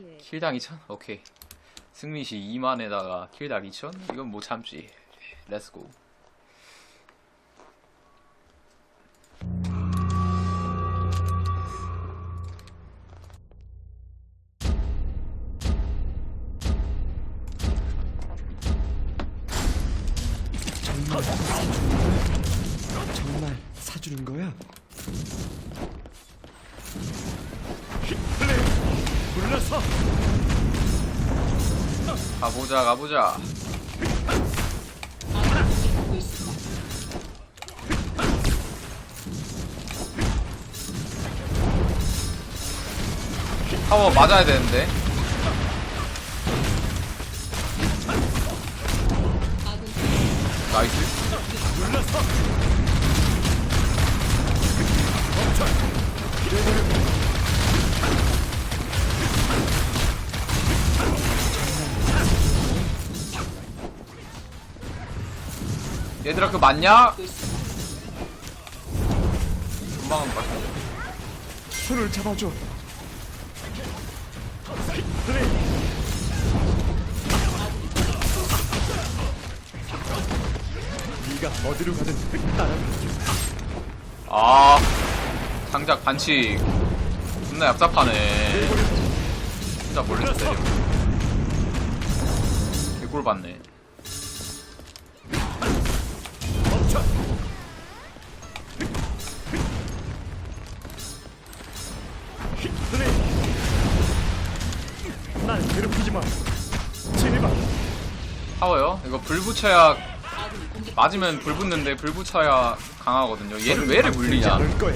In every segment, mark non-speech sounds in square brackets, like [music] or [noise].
기회. 킬당 2천? 오케이. 승리시 2만에다가 킬당 2천? 이건 못 참지. 렛츠고. 가보자. 타워 맞아야 되는데. 나이스. 얘들아, 그거 맞냐? 금방 봤어. 손을 잡아줘. 네가 어디로 가든 따라가. 아, 장작 반칙. 존나 얍삽하네. 진짜 몰래 때려. 개꿀 받네. 괴롭히지 마. 제발. 타워요? 이거 불 붙여야 맞으면 불 붙는데 불 붙여야 강하거든요. 얘를 왜 이래 물리냐? 않을 거야.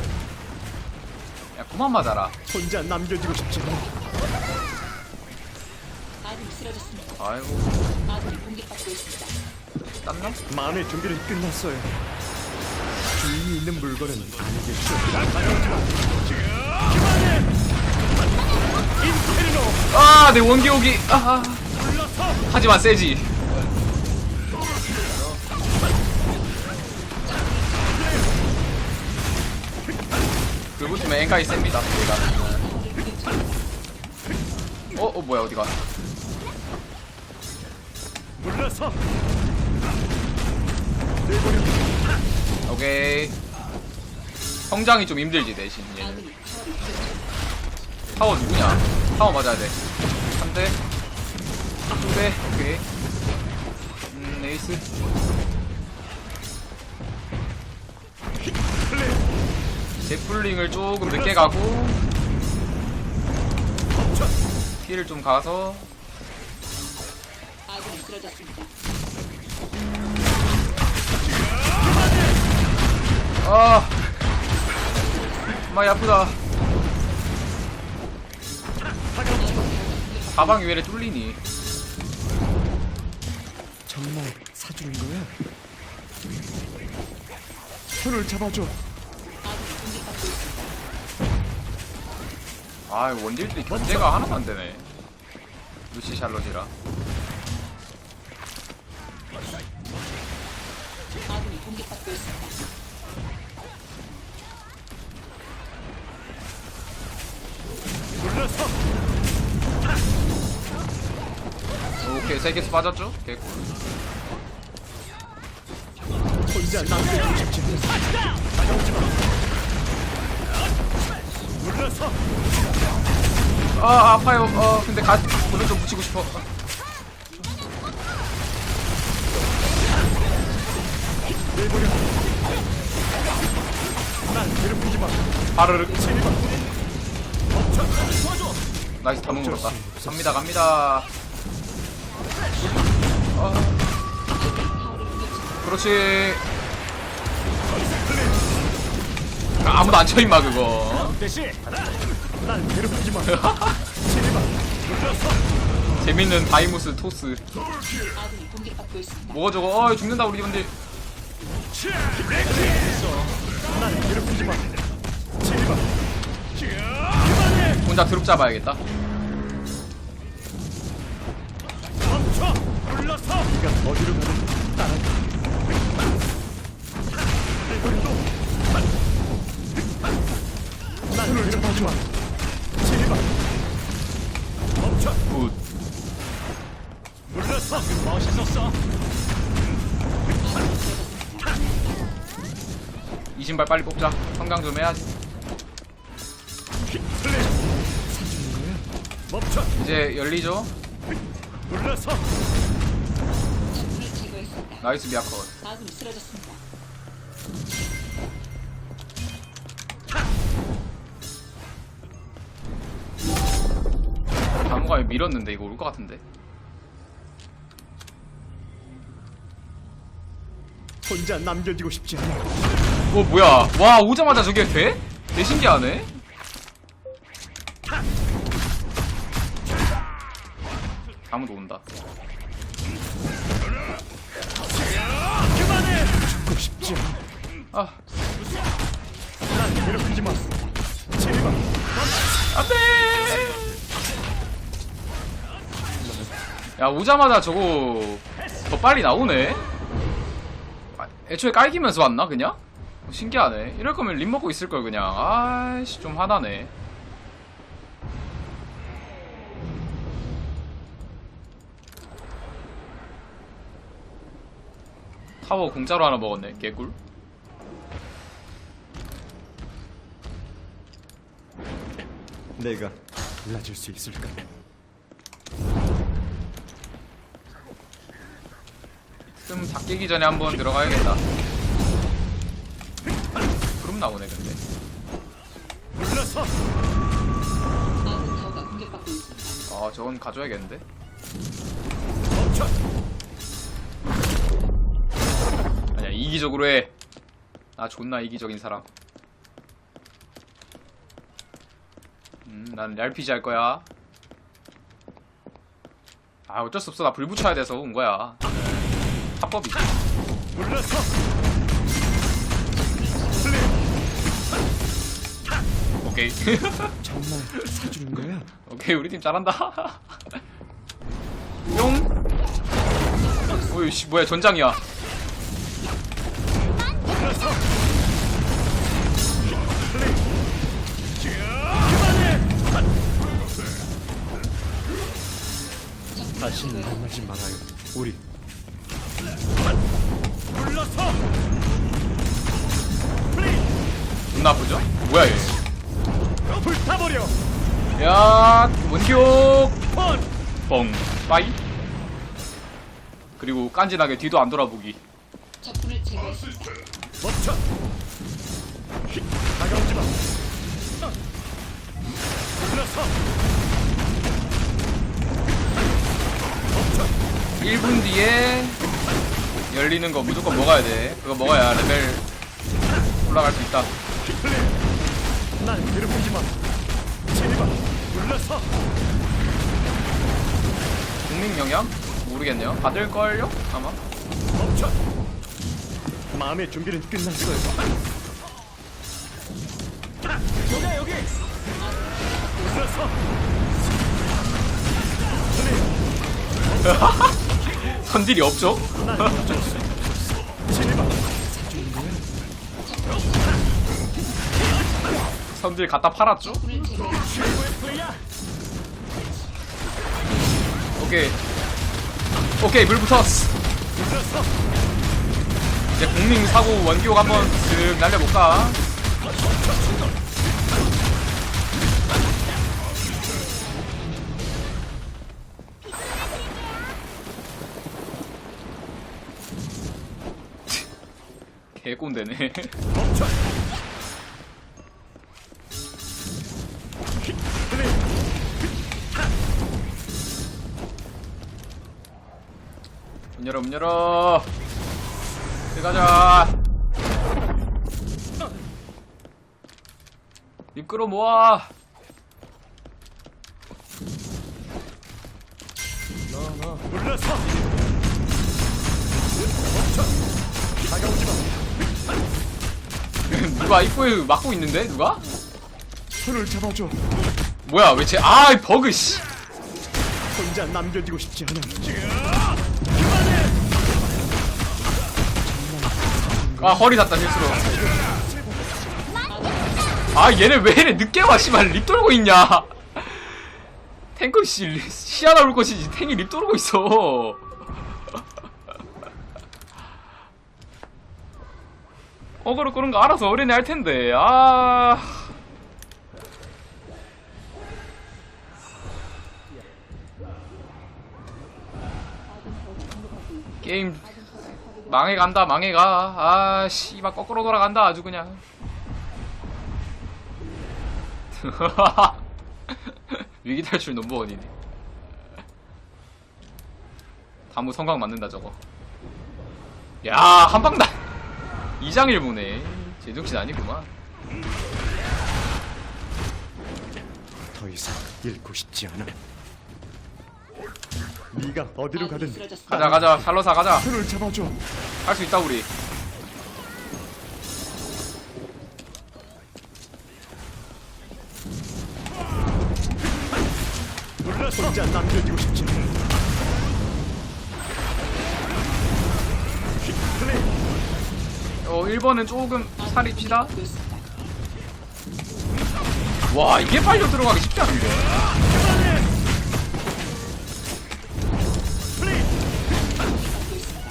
야 그만 맞아라. 혼자 남겨지고 싶지 않아. 아군이 쓰러졌습니다. 아이고 아군이 공격받고 있습니다. 땄나? 마음의 준비를 끝났어요. 주인이 있는 물건은 아니겠죠. 인페르노 아 내 원기옥이 아 불러서 하지만 세지. 불 붙으면 엔카이 셉니다. 얘가. 어, 어 뭐야 어디가? 내버려 오케이. 성장이 좀 힘들지 대신 얘는. 타워 누구냐? 타워 맞아야 돼. 한 대, 두 대, 오케이. 음, 에이스. 제플링을 조금 늦게 가고, 피를 좀 가서. 아, 많이 아프다. 왜 이래 뚫리니? 정말 사주는 거야? 손을 잡아줘. 아, 원딜들이 견제가 하나도 안 되네. 루시 샬롯이라. 아군이 공격받고 있습니다. 오케이, 세 개수 빠졌죠? 개꿀. 아, 아파요. 어, 근데 가, 오늘 좀 붙이고 싶어. 멈춰. 나이스, 다 먹었다. 갑니다, 갑니다. 어. 그렇지. 아, 아무도 안 쳐, 임마, 그거. [laughs] 재밌는 다이무스 토스. 뭐가 저거? 어, 죽는다, 우리. 제발. 혼자 드롭 잡아야겠다. 불러서 네가 어디로 가든 따라가. 날 잡아줘. 제발. 멈춰. 굿. 물러서 멋있었어 이 신발 빨리 뽑자. 성장 좀 해야지. 멈춰 이제 열리죠? 물러서 나이스 미아컷. 아군이 쓰러졌습니다. 당무가 밀었는데 이거 올 것 같은데. 혼자 남겨지고 싶지 않아 어 뭐야? 와 오자마자 저게 돼? 개 신기하네. 아무도 온다. 아 난 괴롭히지 마 제발 안 돼. 야 오자마자 저거 더 빨리 나오네. 아, 애초에 깔기면서 왔나 그냥? 신기하네. 이럴 거면 림 먹고 있을 걸 그냥. 아이씨 좀 화나네. 타워 공짜로 하나 먹었네. 개꿀. 내가 달라질 수 있을까 좀다 깨기 전에 한번 들어가야겠다. 구름 나오네 근데. 아 저건 가져야겠는데. 멈춰 아니야 이기적으로 해. 나 존나 이기적인 사람. 음, 난 RPG 할 거야. 아 어쩔 수 없어 나 불 붙여야 돼서 온 거야. 합법이지. 물러서 오케이. [laughs] 정말 사주는 거야 오케이 우리 팀 잘한다. [laughs] 용. 오이 씨 뭐야 전장이야. 다시 만나지 말아요 우리. 물러서! 존나 아프죠? 뭐야 얘. 불타버려! 야 원격. 펀! 뻥. 빠이. 그리고 깐진하게 뒤도 안 돌아보기. 적군을 제거했습니다. 멈춰! 다가오지 마! 물러서 1분 뒤에 열리는 거 무조건 먹어야 돼. 그거 먹어야 레벨 올라갈 수 있다. 날 괴롭히지 마. 제발 물러서. 국민 영향? 모르겠네요. 받을 걸요? 아마? 멈춰. 마음의 준비는 끝났어요. 여기 여기. 물러서 [laughs] 선딜이 없죠? [laughs] 선딜 갖다 팔았죠? 오케이 오케이 물 붙었어 이제 국민 사고 원기옥 한번 쓱 날려볼까? 개꼰대네. [laughs] 문 열어 문 열어. 들어가자. 입 끌어 모아 누가 입구에 막고 있는데 누가? 손을 잡아줘. 뭐야 왜 쟤 아 버그 씨. 혼자 남겨지고 싶지 않아. 아 허리 닿다 실수로. 아 얘네 왜 이래 늦게 와 씨발. 립 돌고 있냐. [laughs] 탱크 씨 리- 시야 나 올 것이지. 탱이 립 도르고 있어 어그로 끄는 거 알아서 어린애 할 텐데. 아. 게임 망해간다 망해가. 아 씨발 거꾸로 돌아간다 아주 그냥. [laughs] 위기 탈출 넘버 원이네. 다무 성광 맞는다 저거. 야 한방 다 이장일보네 제정신 아니구만 더 이상 잃고 싶지 않아. 네가 어디로 가든. 가자 가자 샬로사 가자 손을 잡아줘. 할 수 있다 우리 혼자 남겨지고 싶지 않아. 어 1번은 조금 살입시다. 와 이게 빨려 들어가기 쉽지 않은데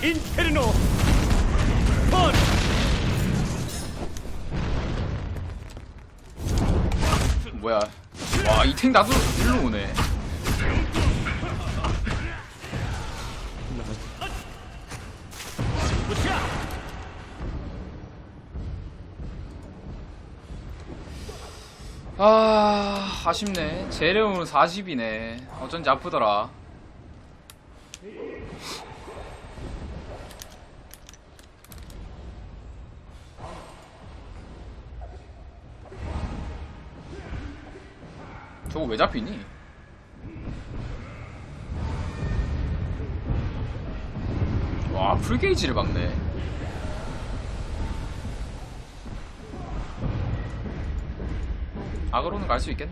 인페르노. 펀. 뭐야 와 이 탱 나도 일로 오네 아 아쉽네. 제레오는 40이네. 어쩐지 아프더라. 저거 왜 잡히니? 와 풀게이지를 박네 악으로는 갈 수 있겠네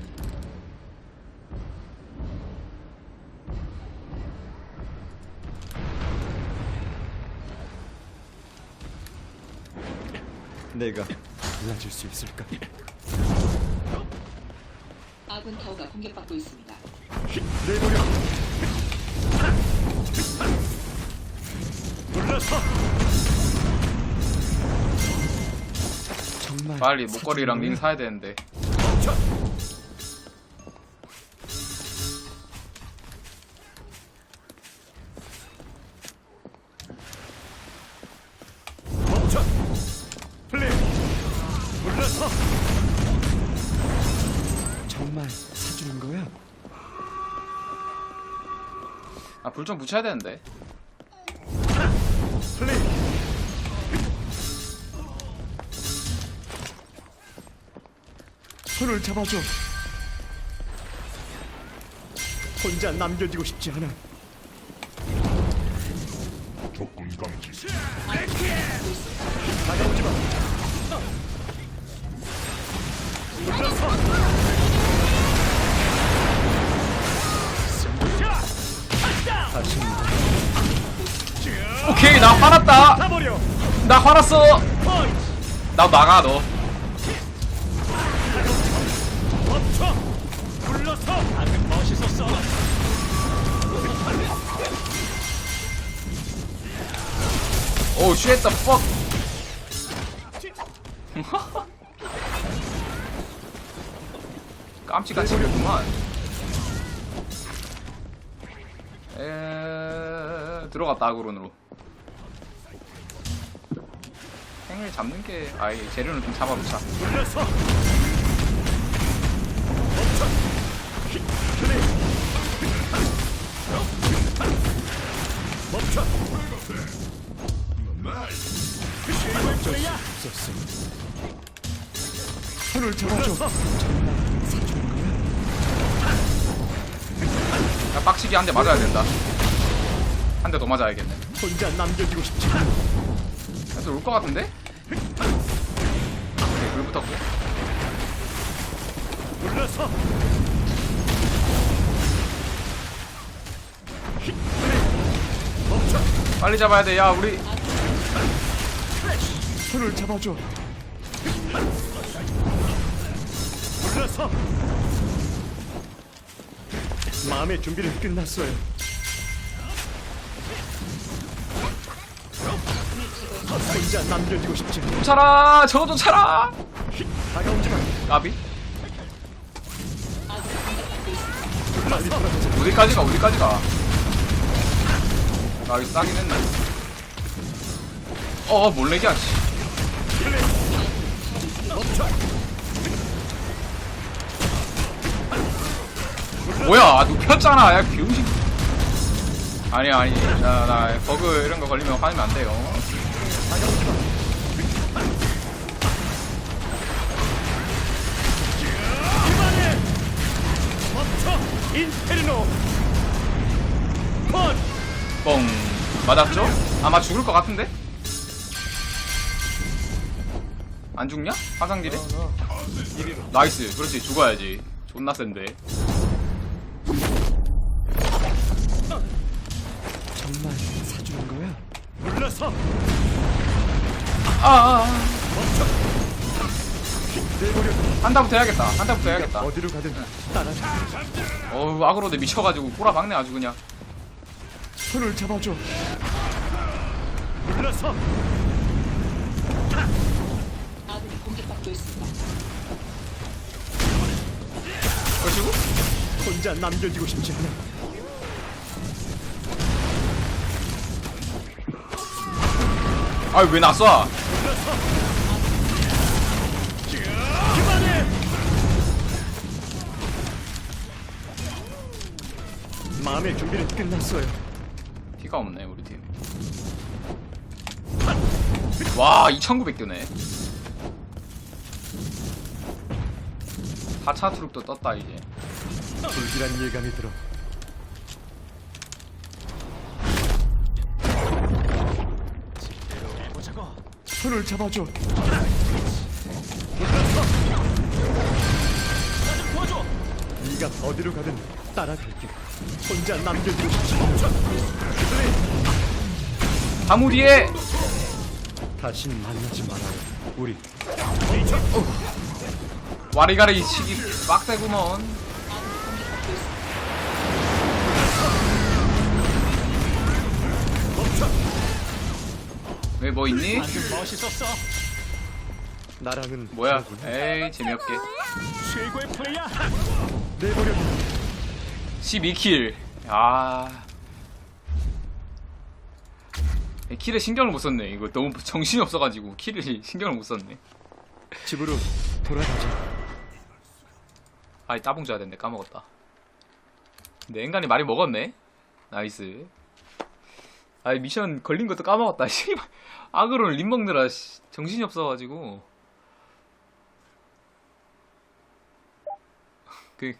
내가 달라질 수 있을까? 아군 타워가 공격받고 있습니다. 내버려. 불러서. 정말 빨리 목걸이랑 링 사야 되는데 정말 사주는 거야? 아 불 좀 붙여야 되는데 손을 잡아줘. 혼자 남겨지고 싶지 않아. 다가오지 마. 다시 오케이 나 화났다. 나 화났어. 나 나가 너 쉣 the fuck 깜찍같이 그랬구만 에... 들어갔다 아그론으로 행을 잡는 게 아이 재료는 좀 잡아놓자. 멈춰. 손을 잡아줘. 야 빡치게 한 대 맞아야 된다 한 대 더 맞아야겠네 혼자 남겨지고 싶지. 그래서 올것 같은데? 오케이 불 붙었고. 멈춰. 빨리 잡아야 돼 야 우리 손을 잡아줘. 불러서. 마음의 준비는 끝났어요. 혼자 남겨지고 싶지 않아. 쫓아라 저거 쫓아라 다가오지만 까비 빨리 돌아가자. 어디까지 가 어디까지 가 아, 이거 싸긴 했네 어 몰래기야 씨 뭐야 아, 눕혔잖아 야 병신 아니 아니 나, 나 버그 이런 거 걸리면 화내면 안 돼요 멈춰! 인페르노! 펀! 뻥 맞았죠? 아마 죽을 것 같은데? 안 죽냐? 화상 딜에? 나이스. 그렇지. 죽어야지. 존나 센데. 정말 사주는 거야? 물러서! 아아아. 내버려 한타부터 해야겠다. 한타부터 해야겠다. 어디로 가든 따라가. 어우 아그로데 미쳐가지고 꼬라 박네 아주 그냥. 손을 잡아줘. 물러서! 있습니다. 그러시고 혼자 남겨지고 싶지 않아 아왜? 그만해! 마음의 준비는 끝났어요 피가 없네 우리 팀. 와 2,900개네. 4차 트룩도 떴다 이제. 불길한 예감이 들어. 손을 잡아줘. 네가 어디로 가든 따라갈게. 혼자 남겨지고 싶지 않아 다무리에 다시 만나지 말아요 우리 와리가리 치기 빡세구먼. 왜 뭐 있니? 멋있었어 나랑은 뭐야? 에이 재미없게. 최고의 플레이야 내버려 12킬. 아. 킬에 신경을 못 썼네. 이거 너무 정신이 없어가지고 킬을 신경을 못 썼네. 집으로 돌아가자 아이 따봉 줘야 된대 까먹었다. 근데 앵간이 많이 먹었네. 나이스. 아이 미션 걸린 것도 까먹었다. [laughs] 씨발. 악으로는 림 먹느라 씨, 정신이 없어가지고. 그